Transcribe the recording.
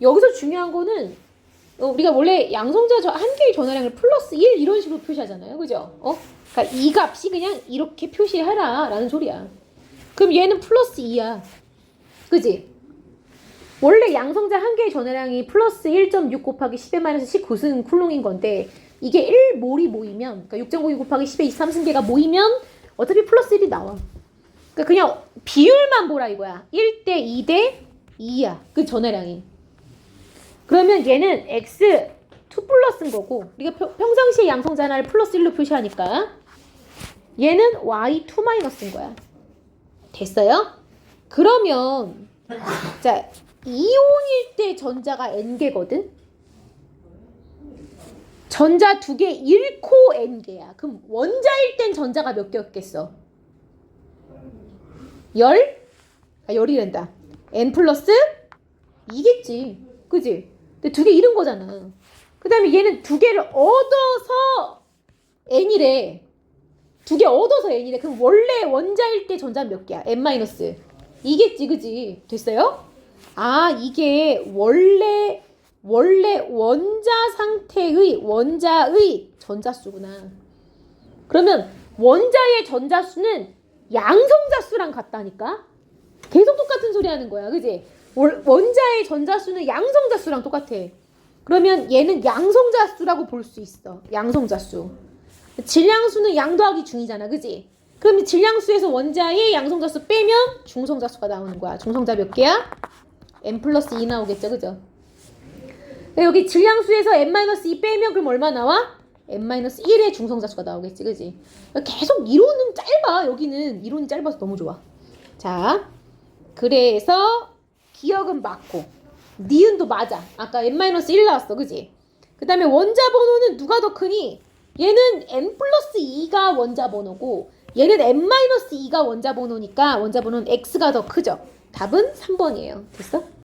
여기서 중요한 거는 어, 우리가 원래 양성자 저한 개의 전화량을 플러스 1 이런 식으로 표시하잖아요. 그죠? 어? 그러니까 이 값이 그냥 이렇게 표시해라 라는 소리야. 그럼 얘는 플러스 2야. 그지? 원래 양성자 한 개의 전화량이 플러스 1.6 곱하기 10의 마이너스 19승 쿨롱인 건데 이게 1몰이 모이면 그러니까 6.92 곱하기 10의 23승계가 모이면 어차피 플러스 1이 나와. 그러니까 그냥 비율만 보라 이거야. 1대 2대 2야. 그 전화량이. 그러면 얘는 x 2 플러스인 거고 우리가 평- 평상시에 양성자 하나를 플러스 1로 표시하니까 얘는 y 2 마이너스인 거야. 됐어요? 그러면 자 이온일 때 전자가 n개거든. 전자 두 개 잃고 n개야. 그럼 원자일 땐 전자가 몇 개였겠어? 열? 아, 열이 된다. n 플러스 2겠지. 그지? 근데 두 개 잃은 거잖아. 그 다음에 얘는 두 개를 얻어서 n이래. 두 개 얻어서 n이래. 그럼 원래 원자일 때 전자는 몇 개야? n 마이너스. 이겠지, 그지? 됐어요? 아, 이게 원래 원래 원자 상태의 원자의 전자수구나. 그러면 원자의 전자수는 양성자수랑 같다니까? 계속 똑같은 소리 하는 거야. 그지? 월- 원자의 전자수는 양성자수랑 똑같아. 그러면 얘는 양성자수라고 볼 수 있어. 양성자수. 질량수는 양 더하기 중이잖아. 그지? 그럼 질량수에서 원자의 양성자수 빼면 중성자수가 나오는 거야. 중성자 몇 개야? n 플러스 2 나오겠죠. 그죠? 여기 질량수에서 n-2 빼면 그럼 얼마 나와? n-1의 중성자수가 나오겠지. 그지? 계속 이론은 짧아. 여기는 이론이 짧아서 너무 좋아. 자, 그래서 기억은 맞고 니은도 맞아. 아까 n-1 나왔어. 그지? 그 다음에 원자 번호는 누가 더 크니? 얘는 n 플러스 2가 원자 번호고 얘는 n-2가 원자 번호니까 원자 번호는 x가 더 크죠. 답은 3번이에요. 됐어?